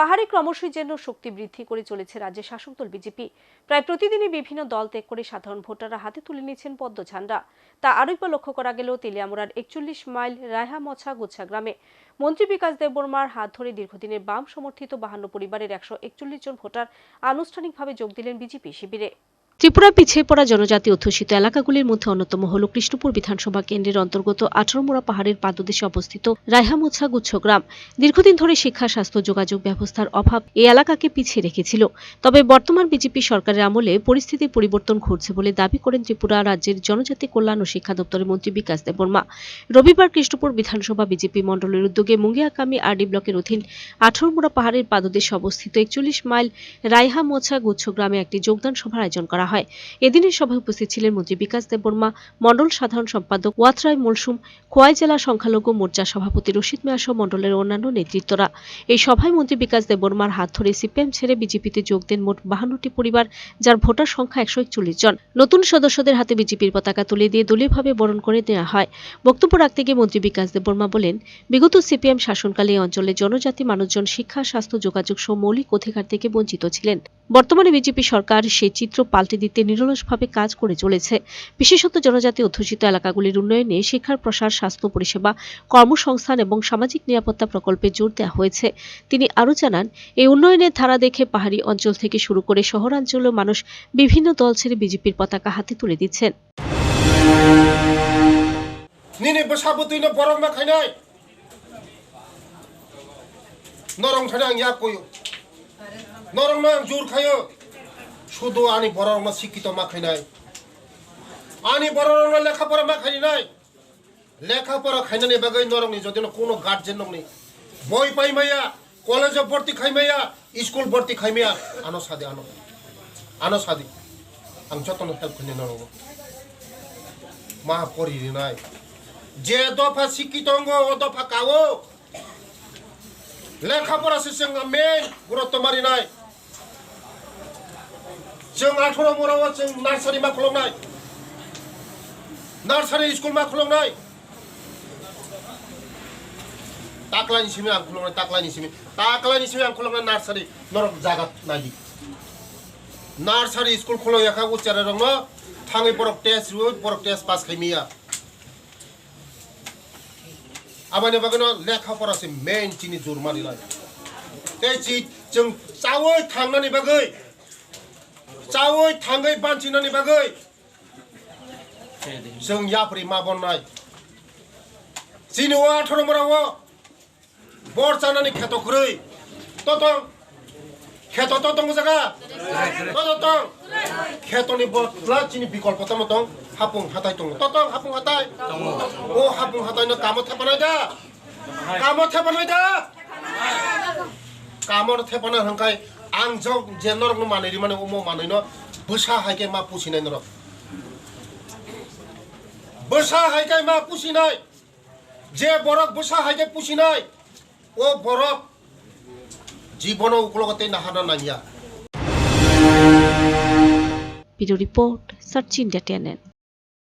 পাহাড়ে ক্রমশই যেন শক্তি বৃদ্ধি করে চলেছে রাজ্যের শাসক দল বিজেপি। প্রায় প্রতিদিনই বিভিন্ন দল ত্যাগ করে সাধারণ ভোটাররা হাতে তুলে নিয়েছেন পদ্ম ঝান্ডা তা আরও একবার লক্ষ্য করা গেল তেলিয়ামুড়ার একচল্লিশ মাইল রায়হা মছা গোছা গ্রামে। মন্ত্রী বিকাশ দেববর্মার হাত ধরে দীর্ঘদিনের বাম সমর্থিত বাহান্ন পরিবারের একশো একচল্লিশ জন ভোটার আনুষ্ঠানিকভাবে যোগ দিলেন বিজেপি শিবিরে। ত্রিপুরা পিছিয়ে পড়া জনজাতি অধ্যুষিত এলাকাগুলির মধ্যে অন্যতম হল কৃষ্ণপুর বিধানসভা কেন্দ্রের অন্তর্গত আঠারোমোড়া পাহাড়ের পাদদেশে অবস্থিত রায়হামোছা গুচ্ছগ্রাম দীর্ঘদিন ধরে শিক্ষা, স্বাস্থ্য, যোগাযোগ ব্যবস্থার অভাব এই এলাকাকে পিছিয়ে রেখেছিল। তবে বর্তমান বিজেপি সরকারের আমলে পরিস্থিতির পরিবর্তন ঘটছে বলে দাবি করেন ত্রিপুরা রাজ্যের জনজাতি কল্যাণ ও শিক্ষা দপ্তরের মন্ত্রী বিকাশ দেববর্মা। রবিবার কৃষ্ণপুর বিধানসভা বিজেপি মণ্ডলের উদ্যোগে মুঙ্গিয়াকামি আরডি ব্লকের অধীন আঠারোমোড়া পাহাড়ের পাদদেশে অবস্থিত একচল্লিশ মাইল রায়হা মোছা গুচ্ছ গ্রামে একটি যোগদান সভার আয়োজন করা হয়। এদিনের সভায় উপস্থিত ছিলেন মন্ত্রী বিকাশ দেববর্মা মণ্ডল সাধারণ সম্পাদক ওয়াতরায় মলসুম, খোয়াই জেলা সংখ্যালঘু মোর্চা সভাপতি রশিদ মিয়া সহ মণ্ডলের অন্যান্য নেতৃত্বরা। এই সভায় মন্ত্রী বিকাশ দেববর্মার হাত ধরে সিপিএম ছেড়ে বিজেপিতে যোগ দেন মোট বাহান্নটি পরিবার, যার ভোটার সংখ্যা একশো একচল্লিশ জন। নতুন সদস্যদের হাতে বিজেপির পতাকা তুলে দিয়ে দলীয়ভাবে বরণ করে দেওয়া হয়। বক্তব্য রাখতে গিয়ে মন্ত্রী বিকাশ দেববর্মা বলেন, বিগত সিপিএম শাসনকালে এই অঞ্চলে জনজাতি মানুষজন শিক্ষা, স্বাস্থ্য, যোগাযোগ সহ মৌলিক অধিকার থেকে বঞ্চিত ছিলেন। বর্তমানে বিজেপি সরকার সেই চিত্র পাল্টে দিতে নিরলসভাবে কাজ করে চলেছে। বিশেষত জনজাতি অধ্যুষিত এলাকাগুলির উন্নয়নে শিক্ষার প্রসার, স্বাস্থ্য পরিষেবা, কর্মসংস্থান এবং সামাজিক নিরাপত্তা প্রকল্পে জোর দেওয়া হয়েছে। তিনি আরও জানান, এই উন্নয়নের ধারা দেখে পাহাড়ি অঞ্চল থেকে শুরু করে শহরাঞ্চলের মানুষ বিভিন্ন দল ছেড়ে বিজেপির পতাকা হাতে তুলে দিচ্ছেন। খাই নরং খাই আং ইয়া নরং না জোর শুধু আনি বড় না শিক্ষিত মাখাই নাই। আনি বড় না লেখাপড়া মাখাই নাই। লেখাপড়া খাইনানি বাগাই নরংনি যদি কোনো গার্জেন নংনি বই পাই মাইয়া, কলেজ ভর্তি খাই মাইয়া, স্কুল ভর্তি খাই মাইয়া, আনো সাদে, আনো। আনো সাদি। আমি যতন হেল্প খাইনি নরং মা পড়ি নাই। যে দফা শিক্ষিত অঙ্গ, ও দফা কাও লেখাপড়া শেষে মেন গুরুত্ব মারি নাই। जों आठर' मराव जों नार्सारि मा खुलुमनाय नार्सारि स्कुल मा खुलुमनाय ताक्लानि सिमी आं खुलुमनाय ताक्लानि सिमी ताक्लानि सिमी आं खुलुमनाय नार्सारि नरक जागा नायदि नार्सारि स्कुल खुलयाखा उच्चारे रंग थाङै बरक टेस्ट रु बरक टेस्ट पास खाइमिया आबानि बागैनो लेखा फरासै मेन चिनि जुरमानि लाय ते चि जों चावै थांनानै बागै चावै थाङै बान्थिनानै बागै जों याफ्रि मा बननाय जिनिवा आठर' मराव बर जानानै खेत' खुरै ततं खेत' ततं जागा ततं खेत'नि बदला चिनि बिकल्प तम दं हापुं हाथाय दं ततं हापुं हाथाय ও হাপুং হাতাইনো কামত থেপানাই দা কামত থেপানাই দা কামত থেপানাই ang jok jenor ngo maneri mane umo manoi no busa haike ma pusinai nor busa haike ma pusinai যে বরক বুসা হাইকে পুষিনাই ও বরক জীবন উপলগতে নাহানা নাইয়া video report search India tenant